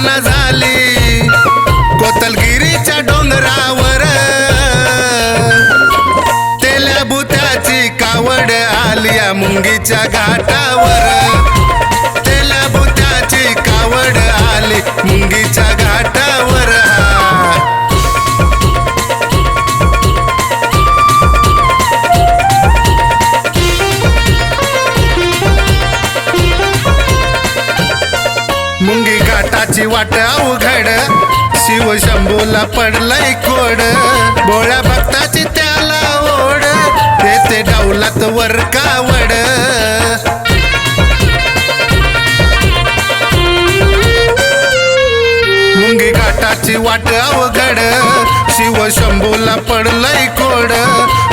ना झाली. कोतलगिरीच्या डोंगरावर तेल्या बुत्याची कावड आलिया मुंगीच्या घाटावर. मुंगी घाटाची वाट अवघड. शिव शंभूला पडलाय कोड. बोळ्या भक्ताची त्याला ओढ. तेथे डावलात वर कावड मुंगी घाटाची वाट अवघड. शिव शंभूला पडलाय कोड.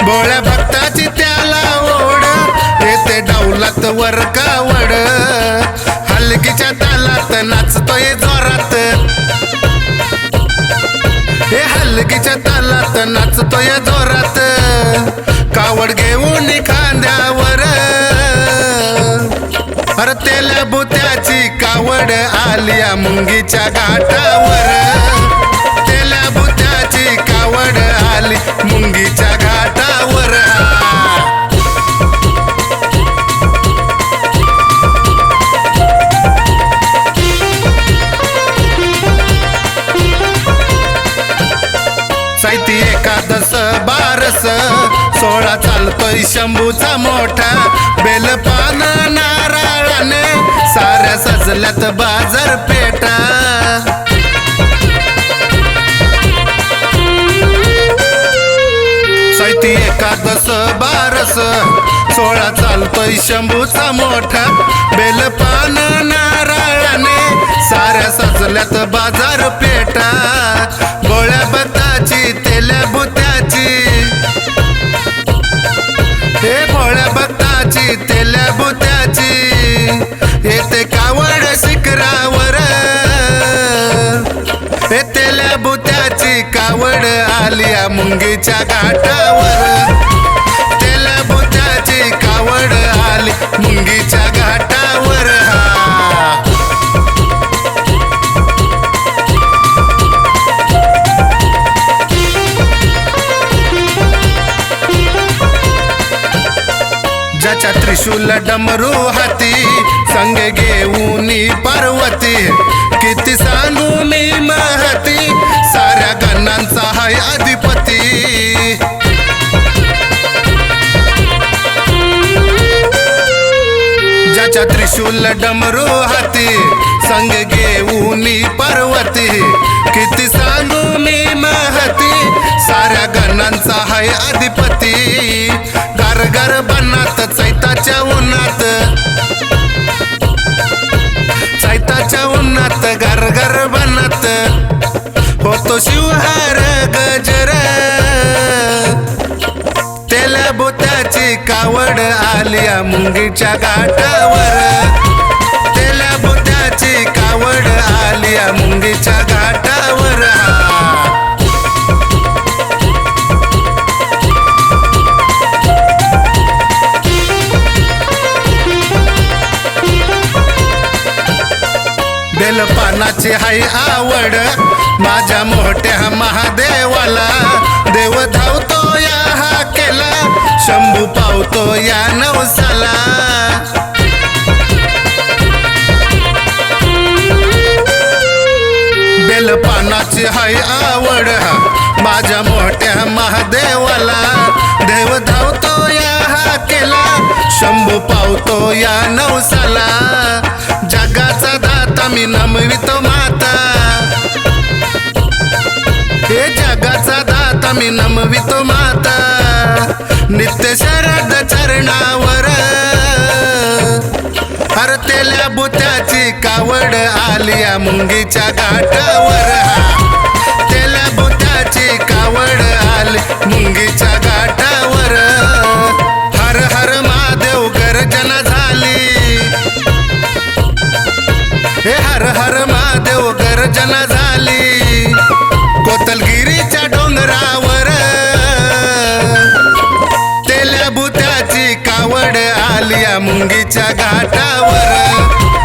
बोळ्या भक्ताची त्याला ओढ. येते डावलात वर कावड नाचतोय जोरात. हे हलकीच्या तालात नाचतोय जोरात. कावड घेऊन खांद्यावर. अरे तेल्या बुत्याची कावड आलिया मुंगीच्या घाटावर. तेल्या बुत्याची कावड आली मुंगी सोळा चालतोय शंभूचा मोठा. बेलपान नारळाने साऱ्या सजल्यात बाजार पेटा. साहित्य एकादस बारस. सोळा चालतोय शंभूचा मोठा. बेलपान नारळाने साऱ्या सजल्यात बाजार पेटा. घाटावर. त्याला बुत्याची कावड आली. मुंगीच्या घाटावर. हा. ज्याच्या त्रिशूल डमरू हाती संग घेऊन पार्वती. किती सांगू मी त्रिशूल डमरू हाती संग घेऊनी पर्वती. किती सांगू मी महती साऱ्या गणांचा हाय अधिपती. घर घर बनात चैताच्या उन्हात. चैताच्या उन्हात घर घर बनात. होतो शिवहार गज आवड आलिया मुंगीच्या घाटावर. त्याला बुद्धाची कावड आलिया मुंगीच्या घाटावर. बेलपानाची हाय आवड माझ्या मोठ्या महादेवाला देव या नवसाला. बेलपानाची हाय आवड माझ्या मोठ्या महादेवाला. देव धावतो या हा केला शंभू पावतो या नवसाला. जगाचा दाता मी नमवितो माता. हे जगाचा दाता मी नमवितो माता. नित्य शरद चरणावर. हरतेल्या बुत्याची कावड आलिया मुंगीच्या घाटावर. तेल्या बुत्याची कावड आली मुंगीच्या घाटावर. हर हर महादेव गर्जना झाली. हे हर हर महादेव गर्जना झाली. कोतलगिरीच्या डोंगरावर वड आलिया मुंगीच्या घाटावर.